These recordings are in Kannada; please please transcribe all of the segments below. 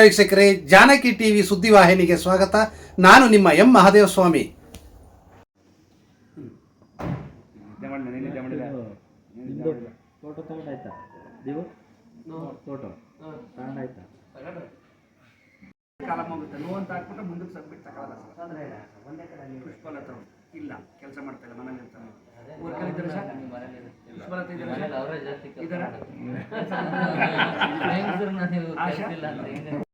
ವೀಕ್ಷಕರೇ ಜಾನಕಿ ಟಿವಿ ಸುದ್ದಿವಾಹಿನಿಗೆ ಸ್ವಾಗತ ನಾನು ನಿಮ್ಮ ಎಂ ಮಹಾದೇವ ಸ್ವಾಮಿ. ಇಲ್ಲ ಕೆಲಸ ಮಾಡ್ತಾ ಇಲ್ಲ ಮನೇಲಿ ಇರ್ತಾನೆ ಊರ್ ಕಡೆ ಇದ್ದಾರೆ ಸರ್ ಪುಷ್ಪಲತಾ ಇದ್ದಾರೆ? ಆಶಾ?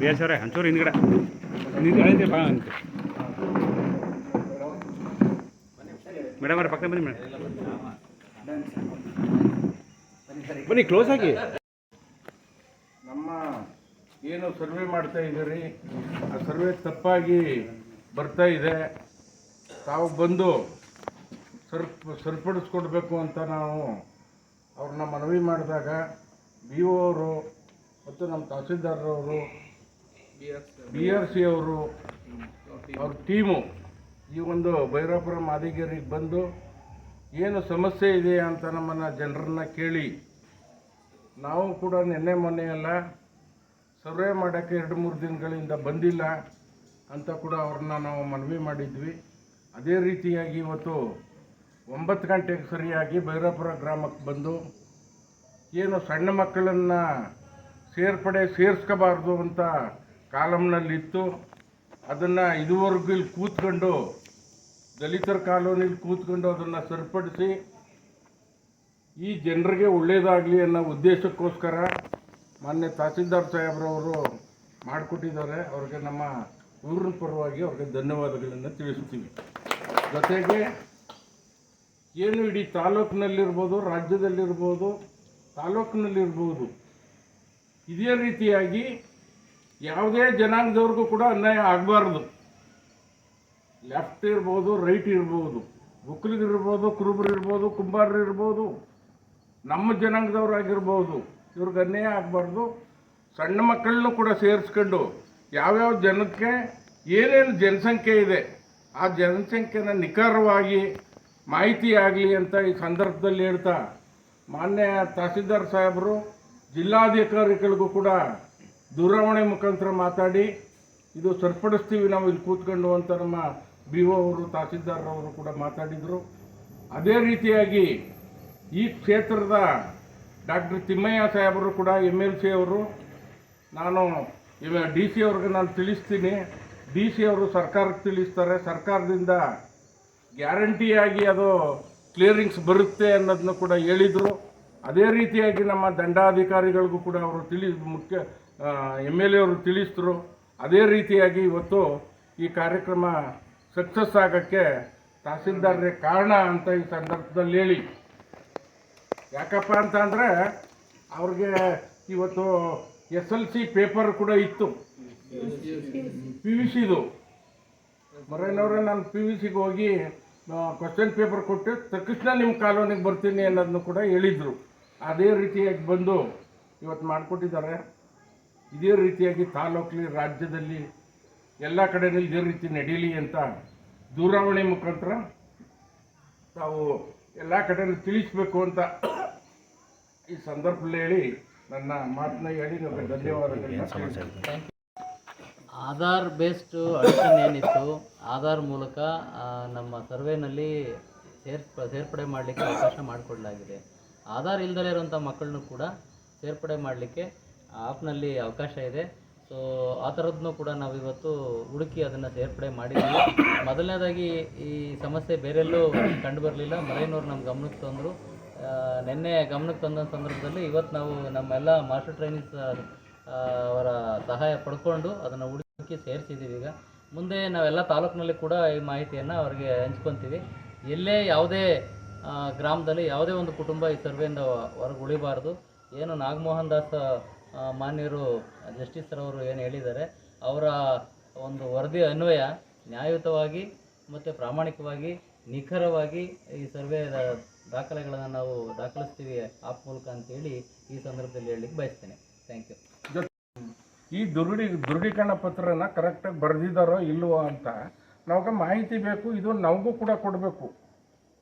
ಬೇಸರ ಹಂಚೂರು ಹಿಂದ್ಗಡೆ ನಿಂತು ಅಳಿತೆ ಬಾ ಅಂತ ಮೇಡಮ್ ಅವ್ರ ಪಕ್ಕ ಬನ್ನಿ ಮೇಡಮ್. ಬನ್ನಿ ಕ್ಲೋಸ್ ಆಗಿ. ನಮ್ಮ ಏನು ಸರ್ವೆ ಮಾಡ್ತಾ ಇದ್ದೀರಿ, ಆ ಸರ್ವೆ ತಪ್ಪಾಗಿ ಬರ್ತಾ ಇದೆ. ತಾವು ಬಂದು ಸರ್ಪ್ ಸರಿಪಡಿಸ್ಕೊಡ್ಬೇಕು ಅಂತ ನಾವು ಅವ್ರನ್ನ ಮನವಿ ಮಾಡಿದಾಗ ಬಿ ಒ ಅವರು ಮತ್ತು ನಮ್ಮ ತಹಸೀಲ್ದಾರರವರು, ಬಿ ಆರ್ ಸಿ ಅವರು, ಅವ್ರ ಟೀಮು ಈ ಒಂದು ಭೈರಾಪುರ ಮಾದಿಗೇರಿಗೆ ಬಂದು ಏನು ಸಮಸ್ಯೆ ಇದೆ ಅಂತ ನಮ್ಮನ್ನು ಜನರನ್ನ ಕೇಳಿ ನಾವು ಕೂಡ ನಿನ್ನೆ ಮೊನ್ನೆ ಎಲ್ಲ ಸರ್ವೆ ಮಾಡೋಕ್ಕೆ ಎರಡು ಮೂರು ದಿನಗಳಿಂದ ಬಂದಿಲ್ಲ ಅಂತ ಕೂಡ ಅವ್ರನ್ನ ನಾವು ಮನವಿ ಮಾಡಿದ್ವಿ. ಅದೇ ರೀತಿಯಾಗಿ ಇವತ್ತು ಒಂಬತ್ತು ಗಂಟೆಗೆ ಸರಿಯಾಗಿ ಭೈರಾಪುರ ಗ್ರಾಮಕ್ಕೆ ಬಂದು ಏನು ಸಣ್ಣ ಮಕ್ಕಳನ್ನು ಸೇರ್ಪಡೆ ಸೇರಿಸ್ಕೋಬಾರ್ದು ಅಂತ ಕಾಲಮ್ನಲ್ಲಿತ್ತು. ಅದನ್ನು ಇದುವರೆಗೂ ಇಲ್ಲಿ ಕೂತ್ಕೊಂಡು ದಲಿತರ ಕಾಲೋನಿಲಿ ಕೂತ್ಕೊಂಡು ಅದನ್ನು ಸರಿಪಡಿಸಿ ಈ ಜನರಿಗೆ ಒಳ್ಳೆಯದಾಗಲಿ ಅನ್ನೋ ಉದ್ದೇಶಕ್ಕೋಸ್ಕರ ಮಾನ್ಯ ತಹಸೀಲ್ದಾರ್ ಸಾಹೇಬ್ರವರು ಮಾಡಿಕೊಟ್ಟಿದ್ದಾರೆ. ಅವ್ರಿಗೆ ನಮ್ಮ ಊರಿನ ಪರವಾಗಿ ಅವ್ರಿಗೆ ಧನ್ಯವಾದಗಳನ್ನು ತಿಳಿಸ್ತೀವಿ ಜೊತೆಗೆ ಏನು ಇಡೀ ತಾಲೂಕಿನಲ್ಲಿರ್ಬೋದು, ರಾಜ್ಯದಲ್ಲಿರ್ಬೋದು, ತಾಲೂಕಿನಲ್ಲಿರ್ಬೋದು, ಇದೇ ರೀತಿಯಾಗಿ ಯಾವುದೇ ಜನಾಂಗದವ್ರಿಗೂ ಕೂಡ ಅನ್ಯಾಯ ಆಗಬಾರ್ದು. ಲೆಫ್ಟ್ ಇರ್ಬೋದು, ರೈಟ್ ಇರ್ಬೋದು ಒಕ್ಕಲಿಗರಿರ್ಬೋದು ಕುರುಬರಿರ್ಬೋದು, ಕುಂಬಾರರಿರ್ಬೋದು, ನಮ್ಮ ಜನಾಂಗದವ್ರಾಗಿರ್ಬೋದು, ಇವ್ರಿಗೆ ಅನ್ಯಾಯ ಆಗಬಾರ್ದು. ಸಣ್ಣ ಮಕ್ಕಳನ್ನು ಕೂಡ ಸೇರಿಸ್ಕೊಂಡು ಯಾವ್ಯಾವ ಜನಕ್ಕೆ ಏನೇನು ಜನಸಂಖ್ಯೆ ಇದೆ, ಆ ಜನಸಂಖ್ಯೆನ ನಿಖರವಾಗಿ ಮಾಹಿತಿ ಆಗಲಿ ಅಂತ ಈ ಸಂದರ್ಭದಲ್ಲಿ ಹೇಳ್ತಾ, ಮಾನ್ಯ ತಹಸೀಲ್ದಾರ್ ಸಾಹೇಬರು, ಜಿಲ್ಲಾಧಿಕಾರಿಗಳಿಗೂ ಕೂಡ ದೂರವಾಣಿ ಮುಖಾಂತರ ಮಾತಾಡಿ, ಇದು ಸರಿಪಡಿಸ್ತೀವಿ ನಾವು ಇಲ್ಲಿ ಕೂತ್ಕೊಂಡು ಅಂತ ನಮ್ಮ ಬಿ ಒ ಅವರು ತಹಸೀಲ್ದಾರ್ರವರು ಕೂಡ ಮಾತಾಡಿದರು. ಅದೇ ರೀತಿಯಾಗಿ ಈ ಕ್ಷೇತ್ರದ ಡಾಕ್ಟರ್ ತಿಮ್ಮಯ್ಯ ಸಾಹೇಬರು ಕೂಡ ಎಂ ಎಲ್ ಸಿ ಅವರು, ನಾನು ಡಿ ಸಿ ಅವ್ರಿಗೆ ನಾನು ತಿಳಿಸ್ತೀನಿ. ಡಿ ಸಿ ಅವರು ಸರ್ಕಾರಕ್ಕೆ ತಿಳಿಸ್ತಾರೆ. ಸರ್ಕಾರದಿಂದ ಗ್ಯಾರಂಟಿಯಾಗಿ ಅದು ಕ್ಲಿಯರಿಂಗ್ಸ್ ಬರುತ್ತೆ ಅನ್ನೋದನ್ನ ಕೂಡ ಹೇಳಿದರು. ಅದೇ ರೀತಿಯಾಗಿ ನಮ್ಮ ದಂಡಾಧಿಕಾರಿಗಳಿಗೂ ಕೂಡ ಅವರು ತಿಳಿ, ಮುಖ್ಯ ಎಂ ಎಲ್ ಎ ಅವರು ತಿಳಿಸಿದ್ರು. ಅದೇ ರೀತಿಯಾಗಿ ಇವತ್ತು ಈ ಕಾರ್ಯಕ್ರಮ ಸಕ್ಸಸ್ ಆಗೋಕ್ಕೆ ತಹಸೀಲ್ದಾರ್ರೇ ಕಾರಣ ಅಂತ ಈ ಸಂದರ್ಭದಲ್ಲಿ ಹೇಳಿ. ಯಾಕಪ್ಪ ಅಂತ ಅಂದರೆ ಅವ್ರಿಗೆ ಇವತ್ತು ಎಸ್ ಎಲ್ ಸಿ ಪೇಪರ್ ಕೂಡ ಇತ್ತು. ಪಿ ವಿ ಸಿದು. ಮರೇನವ್ರೆ ನಾನು ಪಿ ವಿ ಸಿಗೆ ಹೋಗಿ ಕ್ವಶನ್ ಪೇಪರ್ ಕೊಟ್ಟು, ತಕ್ಷಣ ನಿಮ್ಮ ಕಾಲೋನಿಗೆ ಬರ್ತೀನಿ ಅನ್ನೋದನ್ನು ಕೂಡ ಹೇಳಿದರು. ಅದೇ ರೀತಿಯಾಗಿ ಬಂದು ಇವತ್ತು ಮಾಡಿಕೊಟ್ಟಿದ್ದಾರೆ. ಇದೇ ರೀತಿಯಾಗಿ ತಾಲೂಕಲ್ಲಿ ರಾಜ್ಯದಲ್ಲಿ, ಎಲ್ಲ ಕಡೆಯೂ ಇದೇ ರೀತಿ ನಡೀಲಿ ಅಂತ ದೂರವಾಣಿ ಮುಖಾಂತರ ತಾವು ಎಲ್ಲ ಕಡೆನೂ ತಿಳಿಸ್ಬೇಕು ಅಂತ ಈ ಸಂದರ್ಭದಲ್ಲಿ ಹೇಳಿ ನನ್ನ ಮಾತನ್ನ ಹೇಳಿ. ಆಧಾರ್ ಬೇಸ್ಡ್ ಅಡಿಷನ್ ಏನಿತ್ತು ಆಧಾರ್ ಮೂಲಕ ನಮ್ಮ ಸರ್ವೇನಲ್ಲಿ ಸೇರ್ಪ ಸೇರ್ಪಡೆ ಮಾಡಲಿಕ್ಕೆ ಅವಕಾಶ ಮಾಡಿಕೊಡಲಾಗಿದೆ. ಆಧಾರ್ ಇಲ್ಲದಲೇ ಇರುವಂಥ ಮಕ್ಕಳನ್ನು ಕೂಡ ಸೇರ್ಪಡೆ ಮಾಡಲಿಕ್ಕೆ ಆ್ಯಪ್ನಲ್ಲಿ ಅವಕಾಶ ಇದೆ. ಸೊ ಆ ಥರದ್ದನ್ನು ಕೂಡ ನಾವು ಇವತ್ತು ಹುಡುಕಿ ಅದನ್ನು ಸೇರ್ಪಡೆ ಮಾಡಿದ್ದೀವಿ ಮೊದಲನೇದಾಗಿ ಈ ಸಮಸ್ಯೆ ಬೇರೆಲ್ಲೂ ಕಂಡು ಬರಲಿಲ್ಲ. ಮರೈನವ್ರು ನಮ್ಮ ಗಮನಕ್ಕೆ ತಂದರು. ನಿನ್ನೆ ಗಮನಕ್ಕೆ ತಂದ ಸಂದರ್ಭದಲ್ಲಿ ಇವತ್ತು ನಾವು ನಮ್ಮೆಲ್ಲ ಮಾಸ್ಟರ್ ಟ್ರೈನಿಸ್ ಅವರ ಸಹಾಯ ಪಡ್ಕೊಂಡು ಅದನ್ನು ಹುಡುಕಿ ಸೇರಿಸಿದ್ದೀವಿ ಈಗ. ಮುಂದೆ ನಾವೆಲ್ಲ ತಾಲೂಕಿನಲ್ಲಿ ಕೂಡ ಈ ಮಾಹಿತಿಯನ್ನು ಅವರಿಗೆ ಹಂಚ್ಕೊತೀವಿ. ಎಲ್ಲೇ ಯಾವುದೇ ಗ್ರಾಮದಲ್ಲಿ ಯಾವುದೇ ಒಂದು ಕುಟುಂಬ ಈ ಸರ್ವೆಯಿಂದ ಹೊರಗೆ ಉಳಿಬಾರ್ದು. ಏನು ನಾಗಮೋಹನ್ ದಾಸ್ ಮಾನ್ಯರು ಜಸ್ಟಿಸರವರು ಏನು ಹೇಳಿದ್ದಾರೆ, ಅವರ ಒಂದು ವರದಿ ಅನ್ವಯ ನ್ಯಾಯಯುತವಾಗಿ ಮತ್ತು ಪ್ರಾಮಾಣಿಕವಾಗಿ ನಿಖರವಾಗಿ ಈ ಸರ್ವೆ ದಾಖಲೆಗಳನ್ನು ನಾವು ದಾಖಲಿಸ್ತೀವಿ ಆಪ್ ಮೂಲಕ ಅಂತೇಳಿ ಈ ಸಂದರ್ಭದಲ್ಲಿ ಹೇಳಲಿಕ್ಕೆ ಬಯಸ್ತೇನೆ. ಥ್ಯಾಂಕ್ ಯು ಈ ದುರುಡಿ ದೃಢೀಕರಣ ಪತ್ರನ ಕರೆಕ್ಟಾಗಿ ಬರೆದಿದ್ದಾರೋ ಇಲ್ವೋ ಅಂತ ನಮಗೆ ಮಾಹಿತಿ ಬೇಕು ಇದು ನಮಗೂ ಕೂಡ ಕೊಡಬೇಕು.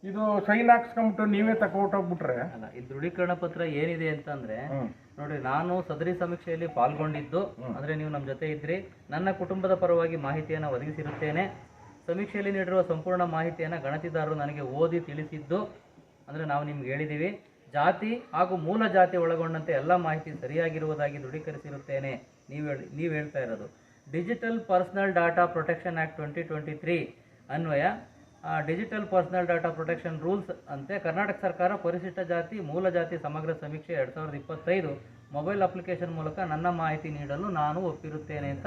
ಇದು ಸೈನ್ ಹಾಕ್ಸ್ಕೊಂಬಿಟ್ಟು ನೀವೇ ತಗೊಂಡೋಗ್ಬಿಟ್ರೆ ಅಲ್ಲ ಈ ದೃಢೀಕರಣ ಪತ್ರ ಏನಿದೆ ಅಂತಂದ್ರೆ. ನೋಡಿ ನಾನು ಸದರಿ ಸಮೀಕ್ಷೆಯಲ್ಲಿ ಪಾಲ್ಗೊಂಡಿದ್ದು ಅಂದ್ರೆ ನೀವು ನಮ್ಮ ಜೊತೆ ಇದ್ರಿ. ನನ್ನ ಕುಟುಂಬದ ಪರವಾಗಿ ಮಾಹಿತಿಯನ್ನು ಒದಗಿಸಿರುತ್ತೇನೆ. ಸಮೀಕ್ಷೆಯಲ್ಲಿ ನೀಡಿರುವ ಸಂಪೂರ್ಣ ಮಾಹಿತಿಯನ್ನು ಗಣತಿದಾರರು ನನಗೆ ಓದಿ ತಿಳಿಸಿದ್ದು. ಅಂದ್ರೆ ನಾವು ನಿಮ್ಗೆ ಹೇಳಿದ್ದೀವಿ ಜಾತಿ ಹಾಗೂ ಮೂಲ ಜಾತಿ ಒಳಗೊಂಡಂತೆ ಎಲ್ಲ ಮಾಹಿತಿ ಸರಿಯಾಗಿರುವುದಾಗಿ ದೃಢೀಕರಿಸಿರುತ್ತೇನೆ. ನೀವು ಹೇಳಿ ನೀವು ಹೇಳ್ತಾ ಇರೋದು. Digital personal data protection act twenty twenty three ಅನ್ವಯ digital personal data protection rules ಅಂತೆ ಕರ್ನಾಟಕ ಸರ್ಕಾರ ಪರಿಶಿಷ್ಟ ಜಾತಿ ಮೂಲ ಜಾತಿ ಸಮಗ್ರ ಸಮೀಕ್ಷೆ ಎರಡು ಸಾವಿರದ ಇಪ್ಪತ್ತೈದು ಮೊಬೈಲ್ ಅಪ್ಲಿಕೇಶನ್ ಮೂಲಕ ನನ್ನ ಮಾಹಿತಿ ನೀಡಲು ನಾನು ಒಪ್ಪಿರುತ್ತೇನೆ ಅಂತ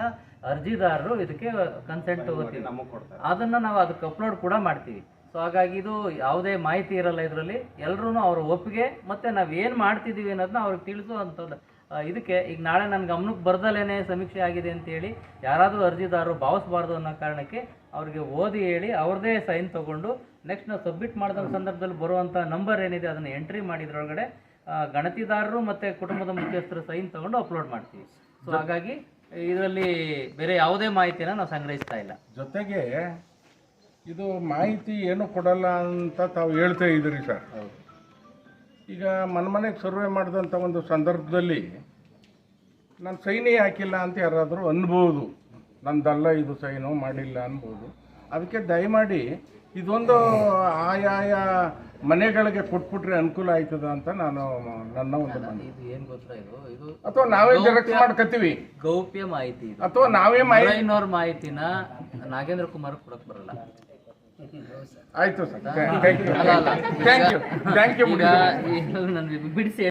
ಅರ್ಜಿದಾರರು ಇದಕ್ಕೆ ಕನ್ಸೆಂಟ್ ತಗೋತೀವಿ. ಅದನ್ನು ನಾವು ಅದಕ್ಕೆ ಅಪ್ಲೋಡ್ ಕೂಡ ಮಾಡ್ತೀವಿ. ಸೊ ಹಾಗಾಗಿ ಇದು ಯಾವುದೇ ಮಾಹಿತಿ ಇರಲ್ಲ ಇದರಲ್ಲಿ. ಎಲ್ಲರೂ ಅವ್ರ ಒಪ್ಪಿಗೆ ಮತ್ತು ನಾವು ಏನು ಮಾಡ್ತಿದ್ದೀವಿ ಅನ್ನೋದನ್ನ ಅವ್ರಿಗೆ ತಿಳಿಸುವಂಥದ್ದು. ಇದಕ್ಕೆ ಈಗ ನಾಳೆ ನನ್ನ ಗಮನಕ್ಕೆ ಬರ್ದಲೇ ಸಮೀಕ್ಷೆ ಆಗಿದೆ ಅಂತೇಳಿ ಯಾರಾದರೂ ಅರ್ಜಿದಾರರು ಭಾವಿಸ್ಬಾರ್ದು ಅನ್ನೋ ಕಾರಣಕ್ಕೆ ಅವ್ರಿಗೆ ಓದಿ ಹೇಳಿ ಅವ್ರದೇ ಸೈನ್ ತೊಗೊಂಡು ನೆಕ್ಸ್ಟ್ ನಾವು ಸಬ್ಮಿಟ್ ಮಾಡಿದ ಸಂದರ್ಭದಲ್ಲಿ ಬರುವಂಥ ನಂಬರ್ ಏನಿದೆ ಅದನ್ನು ಎಂಟ್ರಿ ಮಾಡಿದ್ರೊಳಗಡೆ ಗಣತಿದಾರರು ಮತ್ತು ಕುಟುಂಬದ ಮುಖ್ಯಸ್ಥರು ಸೈನ್ ತೊಗೊಂಡು ಅಪ್ಲೋಡ್ ಮಾಡ್ತೀವಿ. ಸೊ ಹಾಗಾಗಿ ಇದರಲ್ಲಿ ಬೇರೆ ಯಾವುದೇ ಮಾಹಿತಿನ ನಾವು ಸಂಗ್ರಹಿಸ್ತಾ ಇಲ್ಲ. ಜೊತೆಗೆ ಇದು ಮಾಹಿತಿ ಏನು ಕೊಡಲ್ಲ ಅಂತ ತಾವು ಹೇಳ್ತಾ ಇದ್ದೀರಿ ಸರ್. ಈಗ ಮನೆ ಮನೆಗೆ ಸರ್ವೆ ಮಾಡಿದಂಥ ಒಂದು ಸಂದರ್ಭದಲ್ಲಿ ನಾನು ಸೈನೇ ಹಾಕಿಲ್ಲ ಅಂತ ಯಾರಾದರೂ ಅನ್ಬೋದು. ನಂದಲ್ಲ ಇದು ಸೈನು ಮಾಡಿಲ್ಲ ಅನ್ಬೋದು. ಅದಕ್ಕೆ ದಯಮಾಡಿ ಇದೊಂದು ಆಯಾಯ ಮನೆಗಳಿಗೆ ಕೊಟ್ಬಿಟ್ರೆ ಅನುಕೂಲ ಆಯ್ತದ ಅಂತ ನಾನು ನನ್ನ ಒಂದು. ಇದು ಏನು ಗೊತ್ತಾ ಇದು? ಇದು ಅಥವಾ ನಾವೇ ಜೆರಾಕ್ಸ್ ಮಾಡ್ಕತ್ತೀವಿ. ಗೌಪ್ಯ ಮಾಹಿತಿ ಅಥವಾ ನಾವೇ ಮಾಹಿತಿ ಮಾಹಿತಿನ ನಾಗೇಂದ್ರ ಕುಮಾರ್ ಕೊಡಕ್ ಬರಲ್ಲ. ಆಯ್ತು sir. Thank you thank you thank you ಬಿಡಿಸಿ